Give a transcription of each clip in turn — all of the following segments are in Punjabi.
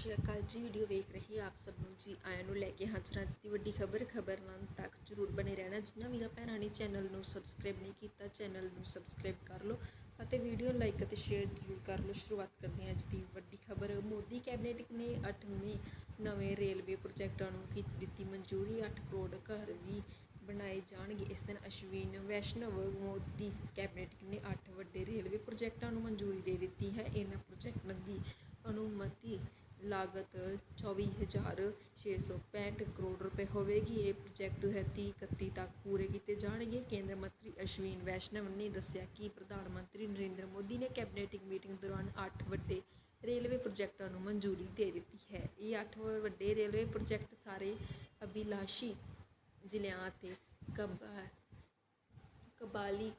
ਸ਼੍ਰੀ ਅਕਾਲ ਜੀ ਵੀਡੀਓ ਵੇਖ ਰਹੀ ਆਪ ਸਭ ਨੂੰ। ਜੀ, ਆਇਆਂ ਨੂੰ ਲੈ ਕੇ ਹਾਜ਼ਰ ਅੱਜ ਦੀ ਵੱਡੀ ਖਬਰ। ਖਬਰ ਤੱਕ ਜਰੂਰ ਬਣੇ ਰਹਿਣਾ। ਜਿਨ੍ਹਾਂ ਵੀਰਾਂ ਭੈਣਾਂ ਨੇ ਚੈਨਲ ਨੂੰ ਸਬਸਕ੍ਰਾਈਬ ਨਹੀਂ ਕੀਤਾ ਚੈਨਲ ਨੂੰ ਸਬਸਕ੍ਰਾਈਬ ਕਰ ਲਓ ਅਤੇ ਵੀਡੀਓ ਲਾਈਕ ਅਤੇ ਸ਼ੇਅਰ ਜ਼ਰੂਰ ਕਰ ਲਓ। ਸ਼ੁਰੂਆਤ ਕਰਦੇ ਹਾਂ ਅੱਜ ਦੀ ਵੱਡੀ ਖਬਰ। ਮੋਦੀ ਕੈਬਨਿਟ ਨੇ 8ਵੇਂ ਨਵੇਂ ਰੇਲਵੇ ਪ੍ਰੋਜੈਕਟਾਂ ਨੂੰ ਕੀ ਦਿੱਤੀ ਮਨਜ਼ੂਰੀ? 8 ਕਰੋੜ ਘਰ ਵੀ ਬਣਾਏ ਜਾਣਗੇ। ਇਸ ਦਿਨ ਅਸ਼ਵੀਨ ਵੈਸ਼ਨਵ ਮੋਦੀ ਕੈਬਨਿਟ ਨੇ 8 ਵੱਡੇ ਰੇਲਵੇ ਪ੍ਰੋਜੈਕਟਾਂ ਨੂੰ ਮਨਜ਼ੂਰੀ ਦੇ ਦਿੱਤੀ ਹੈ। ਇਹਨਾਂ ਪ੍ਰੋਜੈਕਟਾਂ ਦੀ ਅਨੁਮਤੀ ਲਾਗਤ 24665 ਕਰੋੜ ਰੁਪਏ ਹੋਵੇਗੀ। ਇਹ ਪ੍ਰੋਜੈਕਟ ਹੈ 30 31 ਤੱਕ ਪੂਰੇ ਕੀਤੇ ਜਾਣਗੇ। ਕੇਂਦਰ ਮੰਤਰੀ ਅਸ਼ਵੀਨ ਵੈਸ਼ਨਵ ਨੇ ਦੱਸਿਆ ਕਿ ਪ੍ਰਧਾਨ ਮੰਤਰੀ ਨਰਿੰਦਰ ਮੋਦੀ ਨੇ ਕੈਬਨਿਟ ਮੀਟਿੰਗ ਦੌਰਾਨ 8 ਵੱਡੇ ਰੇਲਵੇ ਪ੍ਰੋਜੈਕਟਾਂ ਨੂੰ ਮਨਜ਼ੂਰੀ ਦੇ ਦਿੱਤੀ ਹੈ। ਇਹ 8 ਵੱਡੇ ਰੇਲਵੇ ਪ੍ਰੋਜੈਕਟ ਸਾਰੇ ਅਭਿਲਾਸ਼ੀ ਜ਼ਿਲ੍ਹਿਆਂ ਅਤੇ ਕਬਾ, ਕਬਾਲੀ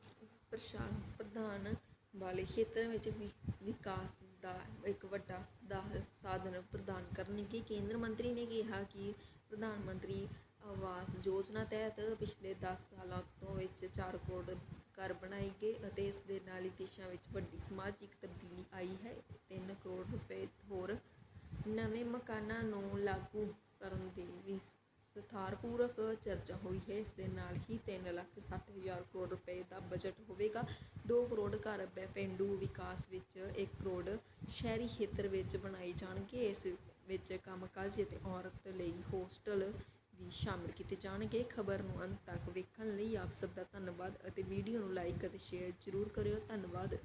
ਪ੍ਰਸ਼ਾਸਨ ਪ੍ਰਧਾਨ ਵਾਲੇ ਖੇਤਰਾਂ ਵਿੱਚ ਵੀ, ਵਿਕਾਸ ਦਾ ਇੱਕ ਵੱਡਾ ਦਾ ਸਾਧਨ ਪ੍ਰਦਾਨ ਕਰਨਗੇ। ਕੇਂਦਰ ਮੰਤਰੀ ਨੇ ਕਿਹਾ ਕਿ ਪ੍ਰਧਾਨ ਮੰਤਰੀ ਆਵਾਸ ਯੋਜਨਾ ਤਹਿਤ ਪਿਛਲੇ 10 ਸਾਲਾਂ ਤੋਂ ਵਿੱਚ 4 ਕਰੋੜ ਘਰ ਬਣਾਏ ਗਏ ਅਤੇ ਇਸ ਦੇ ਨਾਲ ਹੀ ਦੇਸ਼ਾਂ ਵਿੱਚ ਵੱਡੀ ਸਮਾਜਿਕ ਤਬਦੀਲੀ ਆਈ ਹੈ। 3 ਕਰੋੜ ਰੁਪਏ ਹੋਰ ਨਵੇਂ ਮਕਾਨਾਂ ਨੂੰ ਲਾਗੂ ਕਰਨ ਦੇ ਵੀ ਸਥਾਰਪੂਰਕ ਚਰਚਾ ਹੋਈ ਹੈ। ਇਸ ਦੇ ਨਾਲ ਹੀ 3 ਲੱਖ 60 ਹਜ਼ਾਰ ਕਰੋੜ ਰੁਪਏ ਦਾ ਬਜਟ ਹੋਵੇਗਾ। 2 ਕਰੋੜ ਘਰ ਪੇਂਡੂ ਵਿਕਾਸ ਵਿੱਚ 1 ਕਰੋੜ ਸ਼ਹਿਰੀ ਖੇਤਰ ਵਿੱਚ ਬਣਾਏ ਜਾਣਗੇ। ਇਸ ਵਿੱਚ ਕੰਮਕਾਜ ਅਤੇ ਔਰਤ ਲਈ ਹੋਸਟਲ ਵੀ ਸ਼ਾਮਿਲ ਕੀਤੇ ਜਾਣਗੇ। ਖਬਰ ਨੂੰ ਅੰਤ ਤੱਕ ਵੇਖਣ ਲਈ ਆਪ ਸਭ ਦਾ ਧੰਨਵਾਦ ਅਤੇ ਵੀਡੀਓ ਨੂੰ ਲਾਈਕ ਅਤੇ ਸ਼ੇਅਰ ਜ਼ਰੂਰ ਕਰਿਓ। ਧੰਨਵਾਦ।